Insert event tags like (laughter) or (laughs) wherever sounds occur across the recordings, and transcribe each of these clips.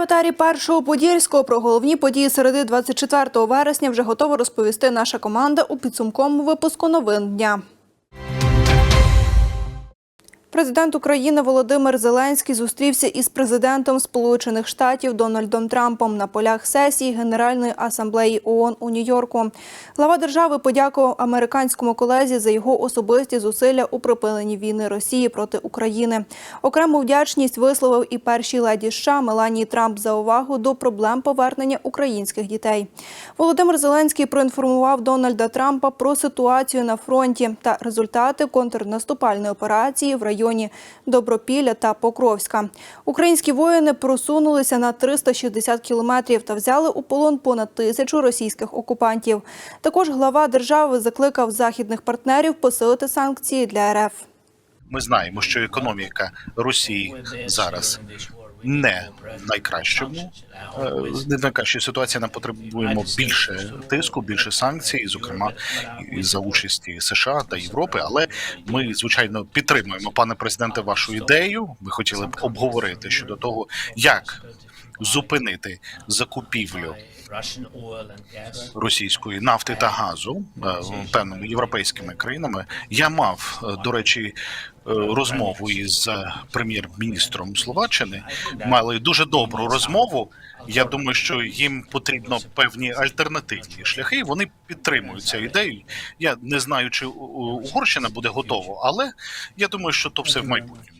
в етері першого подільського про головні події середи 24 вересня вже готова розповісти наша команда у підсумковому випуску новин дня. Президент України Володимир Зеленський зустрівся із президентом Сполучених Штатів Дональдом Трампом на полях сесії Генеральної асамблеї ООН у Нью-Йорку. Глава держави подякував американському колезі за його особисті зусилля у припиненні війни Росії проти України. Окрему вдячність висловив і першій леді США Меланії Трамп за увагу до проблем повернення українських дітей. Володимир Зеленський проінформував Дональда Трампа про ситуацію на фронті та результати контрнаступальної операції в районі Добропілля та Покровська. Українські воїни просунулися на 360 кілометрів та взяли у полон понад тисячу російських окупантів. Також глава держави закликав західних партнерів посилити санкції для РФ. Ми знаємо, що економіка Росії зараз не найкращому, не найкращій ситуації. Нам потребуємо більше тиску, більше санкцій, зокрема за участі США та Європи. Але ми звичайно підтримуємо, пане президенте, вашу ідею. Ми хотіли б обговорити щодо того, як зупинити закупівлю російської нафти та газу е, певними європейськими країнами. Я мав е, до речі е, розмову із прем'єр-міністром Словаччини. Мали дуже добру розмову. Я думаю, що їм потрібно певні альтернативні шляхи. Вони підтримують цю ідею. Я не знаю, чи Угорщина буде готова, але я думаю, що то все в майбутньому.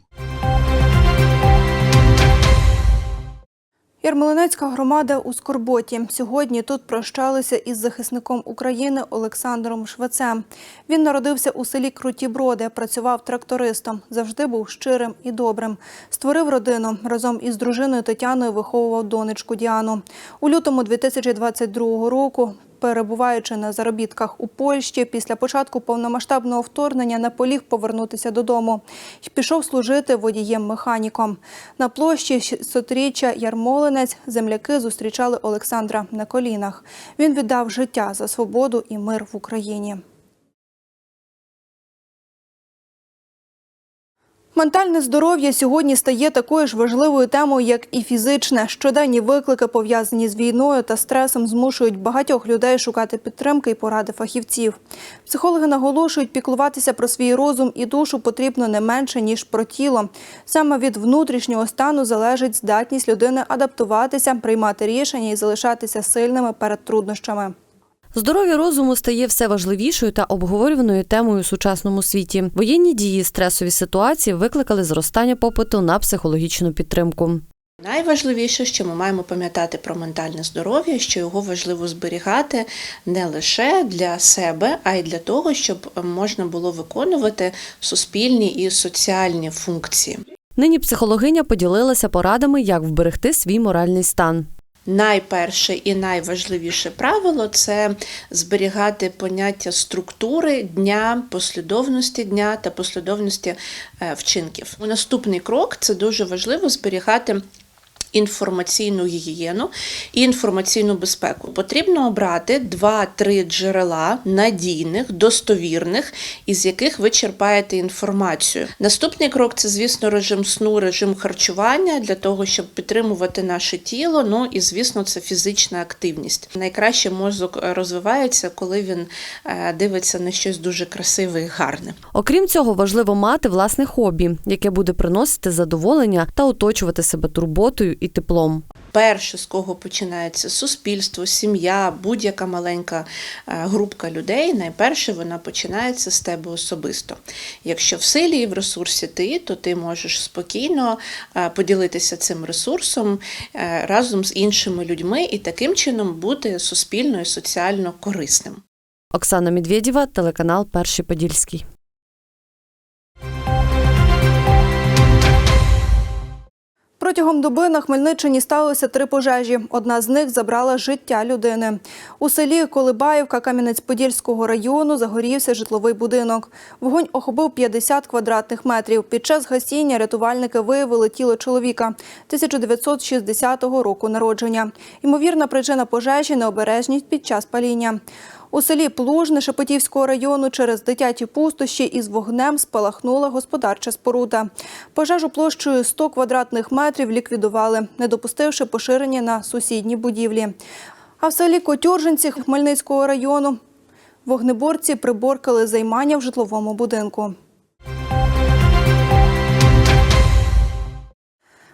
Ярмолинецька громада у Скорботі. Сьогодні тут прощалися із захисником України Олександром Швецем. Він народився у селі Круті Броди, працював трактористом, завжди був щирим і добрим. Створив родину разом із дружиною Тетяною виховував донечку Діану. У лютому 2022 року. Перебуваючи на заробітках у Польщі, після початку повномасштабного вторгнення не поліг повернутися додому і пішов служити водієм-механіком. На площі 600-річчя Ярмолинець земляки зустрічали Олександра на колінах. Він віддав життя за свободу і мир в Україні. Ментальне здоров'я сьогодні стає такою ж важливою темою, як і фізичне. Щоденні виклики, пов'язані з війною та стресом, змушують багатьох людей шукати підтримки і поради фахівців. Психологи наголошують, піклуватися про свій розум і душу потрібно не менше ніж про тіло. Саме від внутрішнього стану залежить здатність людини адаптуватися, приймати рішення і залишатися сильними перед труднощами. Здоров'я розуму стає все важливішою та обговорюваною темою у сучасному світі. Воєнні дії, стресові ситуації викликали зростання попиту на психологічну підтримку. Найважливіше, що ми маємо пам'ятати про ментальне здоров'я, що його важливо зберігати не лише для себе, а й для того, щоб можна було виконувати суспільні і соціальні функції. Нині психологиня поділилася порадами, як вберегти свій моральний стан. Найперше і найважливіше правило це зберігати поняття структури дня, послідовності дня та послідовності вчинків. вчинків. Наступний крок це дуже важливо зберігати. Інформаційну гігієну і інформаційну безпеку потрібно обрати 2-3 джерела надійних, достовірних, із яких ви черпаєте інформацію. Наступний крок це, звісно, режим сну, режим харчування для того, щоб підтримувати наше тіло. Ну і звісно, це фізична активність. Найкраще мозок розвивається, коли він е, дивиться на щось дуже красиве і гарне. Окрім цього, важливо мати власне хобі, яке буде приносити задоволення та оточувати себе турботою і теплом. Перше, з кого починається суспільство, сім'я, будь-яка маленька е, групка людей, найперше вона починається з тебе особисто. Якщо в силі і в ресурсі ти, то ти можеш спокійно е, поділитися цим ресурсом е, разом з іншими людьми і таким чином бути суспільно і соціально корисним. Оксана Медведєва, телеканал Перший Подільський. Протягом доби на Хмельниччині сталося три пожежі. Одна з них забрала життя людини. У селі Колибаївка Кам'янець-Подільського району загорівся житловий будинок. Вогонь охопив 50 квадратних метрів. Під час гасіння рятувальники виявили тіло чоловіка 1960 року народження. Ймовірна причина пожежі – необережність під час паління. У селі Плужне Шепетівського району через дитячі пустощі із вогнем спалахнула господарча споруда. Пожежу площею 100 квадратних метрів ліквідували, не допустивши поширення на сусідні будівлі. А в селі Котюржинці Хмельницького району вогнеборці приборкали займання в житловому будинку.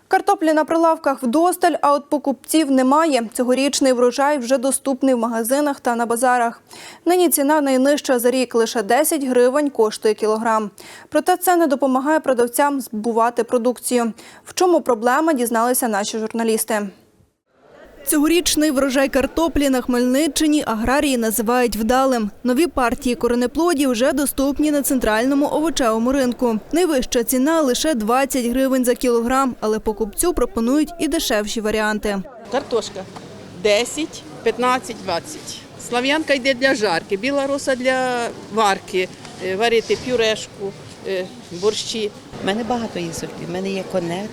Картоплі на прилавках вдосталь, а от покупців немає. Цьогорічний врожай вже доступний в магазинах та на базарах. Нині ціна найнижча за рік лише 10 гривень коштує кілограм. Проте це не допомагає продавцям збувати продукцію. В чому проблема, дізналися наші журналісти. Цьогорічний врожай картоплі на Хмельниччині аграрії називають вдалим. Нові партії коренеплодів вже доступні на центральному овочевому ринку. Найвища ціна лише 20 гривень за кілограм, але покупцю пропонують і дешевші варіанти. Картошка 10, 15, 20. Слав'янка йде для жарки, біла роса для варки, е, варити пюрешку, е, борщі. У мене багато є сортів. У мене є конет,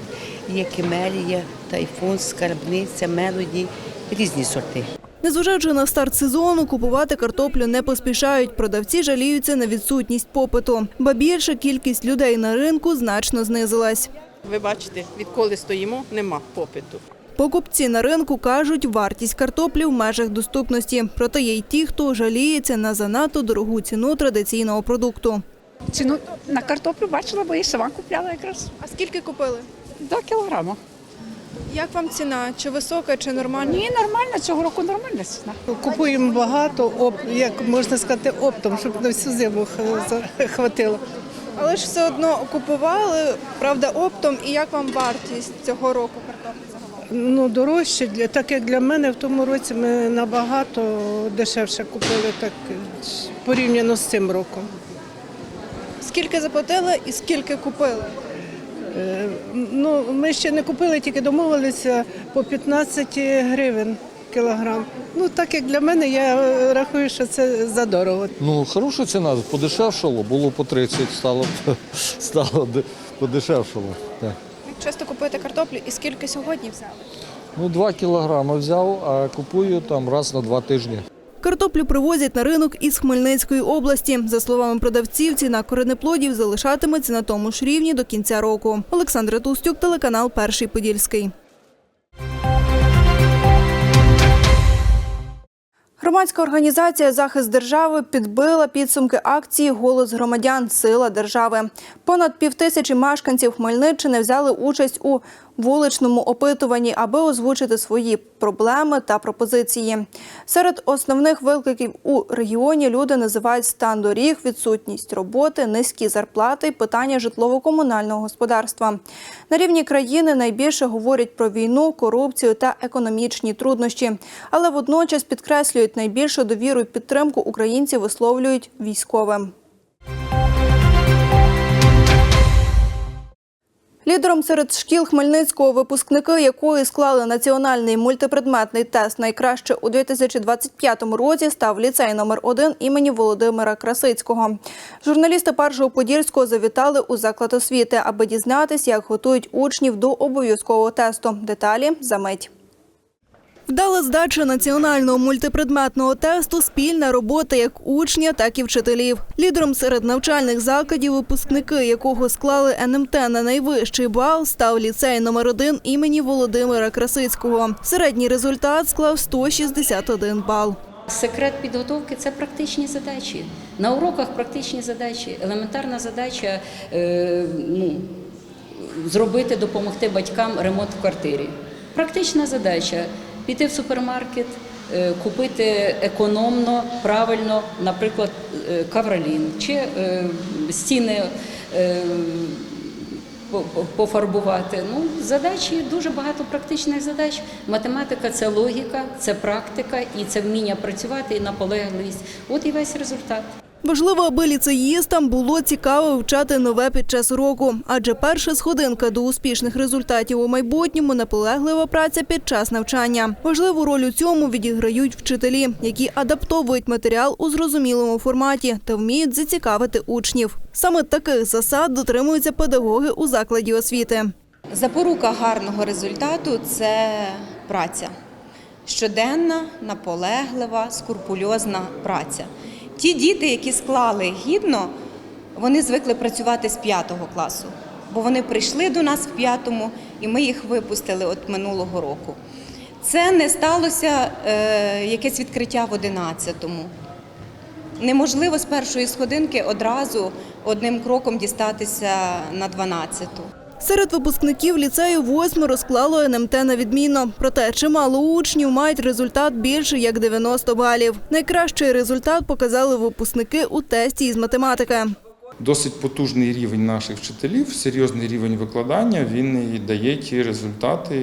є кемелі, тайфун, скарбниця, мелоді, різні сорти. Незважаючи на старт сезону, купувати картоплю не поспішають. Продавці жаліються на відсутність попиту. Ба більше кількість людей на ринку значно знизилась. Ви бачите, відколи стоїмо, нема попиту. Покупці на ринку кажуть, вартість картоплі в межах доступності. Проте є й ті, хто жаліється на занадто дорогу ціну традиційного продукту. Ціну на картоплю бачила, бо і сама купляла якраз А скільки купили? До кілограма. Як вам ціна? Чи висока, чи нормальна? Ні, нормально, цього року нормальна ціна. Купуємо багато, оп, як можна сказати, оптом, щоб на всю зиму хватило. Але ж все одно купували, правда, оптом. І як вам вартість цього року картоплі? Ну, дорожче, для- так як для мене в тому році ми набагато дешевше купили, так порівняно з цим роком. Скільки заплатили і скільки купили? Е, Ну, ми ще не купили, тільки домовилися по 15 гривень кілограм. Ну, так як для мене, я рахую, що це задорого. Ну, хороша ціна, подешевшало, було по 30, стало, (laughs) стало подешевшало. Так. Часто купуєте картоплю і скільки сьогодні взяли? Ну, 2 кілограми взяв, а купую там раз на два тижні. Картоплю привозять на ринок із Хмельницької області. За словами продавців, ціна коренеплодів залишатиметься на тому ж рівні до кінця року. Олександра Тустюк, телеканал Перший Подільський. Громадська організація Захист держави підбила підсумки акції Голос громадян Сила держави. Понад півтисячі мешканців Хмельниччини взяли участь у вуличному опитуванні, аби озвучити свої проблеми та пропозиції. Серед основних викликів у регіоні люди називають стан доріг, відсутність роботи, низькі зарплати питання житлово-комунального господарства. На рівні країни найбільше говорять про війну, корупцію та економічні труднощі, але водночас підкреслюють найбільшу довіру і підтримку українці висловлюють військовим. Лідером серед шкіл Хмельницького випускники, якої склали національний мультипредметний тест найкраще у 2025 році, став ліцей номер 1 імені Володимира Красицького. Журналісти першого подільського завітали у заклад освіти, аби дізнатись, як готують учнів до обов'язкового тесту. Деталі за мить. Вдала здача національного мультипредметного тесту спільна робота як учня, так і вчителів. Лідером серед навчальних закладів, випускники якого склали НМТ на найвищий бал, став ліцей номер 1 імені Володимира Красицького. Середній результат склав 161 бал. Секрет підготовки це практичні задачі. На уроках практичні задачі, елементарна задача е, ну, зробити, допомогти батькам ремонт в квартирі. Практична задача піти в супермаркет, е, купити економно, правильно, наприклад, е, кавролін чи е, стіни. по- по- пофарбувати. Ну, задачі дуже багато практичних задач. Математика це логіка, це практика і це вміння працювати і наполегливість. От і весь результат. Важливо, аби ліцеїстам було цікаво вивчати нове під час уроку, адже перша сходинка до успішних результатів у майбутньому наполеглива праця під час навчання. Важливу роль у цьому відіграють вчителі, які адаптовують матеріал у зрозумілому форматі та вміють зацікавити учнів. Саме таких засад дотримуються педагоги у закладі освіти. Запорука гарного результату це праця. щоденна, наполеглива, скрупульозна праця. Ті діти, які склали гідно, вони звикли працювати з п'ятого класу, бо вони прийшли до нас в п'ятому, і ми їх випустили от минулого року. Це не сталося е, якесь відкриття в одинадцятому. Неможливо з першої сходинки одразу одним кроком дістатися на 12-ту. Серед випускників ліцею восьмеро склало НМТ на відмінно. Проте чимало учнів мають результат більше як 90 балів. Найкращий результат показали випускники у тесті із математики. Досить потужний рівень наших вчителів, серйозний рівень викладання. Він і дає ті результати,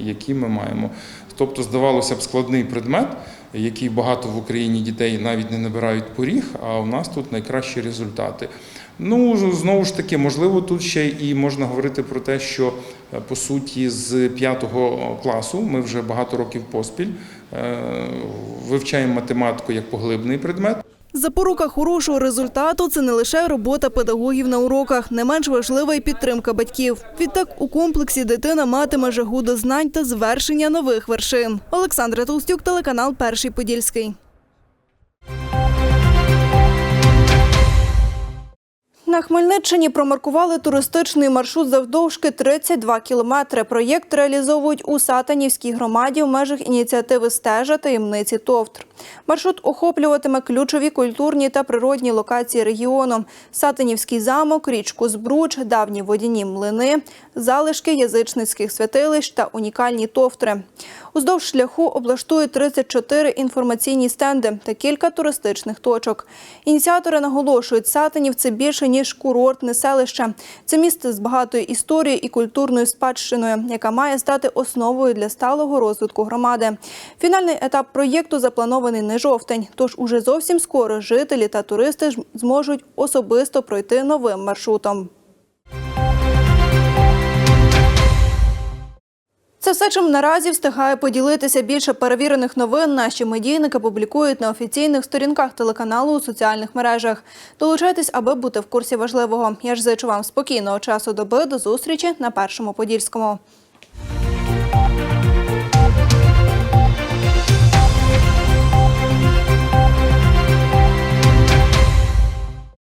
які ми маємо. Тобто, здавалося б, складний предмет, який багато в Україні дітей навіть не набирають поріг, а у нас тут найкращі результати. Ну знову ж таки, можливо, тут ще і можна говорити про те, що е, по суті з п'ятого класу ми вже багато років поспіль е, вивчаємо математику як поглибний предмет. Запорука хорошого результату це не лише робота педагогів на уроках, не менш важлива і підтримка батьків. Відтак у комплексі дитина матиме жагу до знань та звершення нових вершин. Олександра Толстюк, телеканал Перший Подільський. На Хмельниччині промаркували туристичний маршрут завдовжки 32 кілометри. Проєкт реалізовують у Сатанівській громаді в межах ініціативи «Стежа таємниці Товтр». Маршрут охоплюватиме ключові культурні та природні локації регіону: Сатанівський замок, річку Збруч, давні водяні млини, залишки язичницьких святилищ та унікальні товтри. Уздовж шляху облаштують 34 інформаційні стенди та кілька туристичних точок. Ініціатори наголошують, Сатанів – це більше ніж курортне селище. Це місце з багатою історією і культурною спадщиною, яка має стати основою для сталого розвитку громади. Фінальний етап проєкту запланований не жовтень. Тож уже зовсім скоро жителі та туристи зможуть особисто пройти новим маршрутом. Це все, чим наразі встигає поділитися більше перевірених новин. Наші медійники публікують на офіційних сторінках телеканалу у соціальних мережах. Долучайтесь, аби бути в курсі важливого. Я ж зичу вам спокійного часу доби. До зустрічі на першому подільському.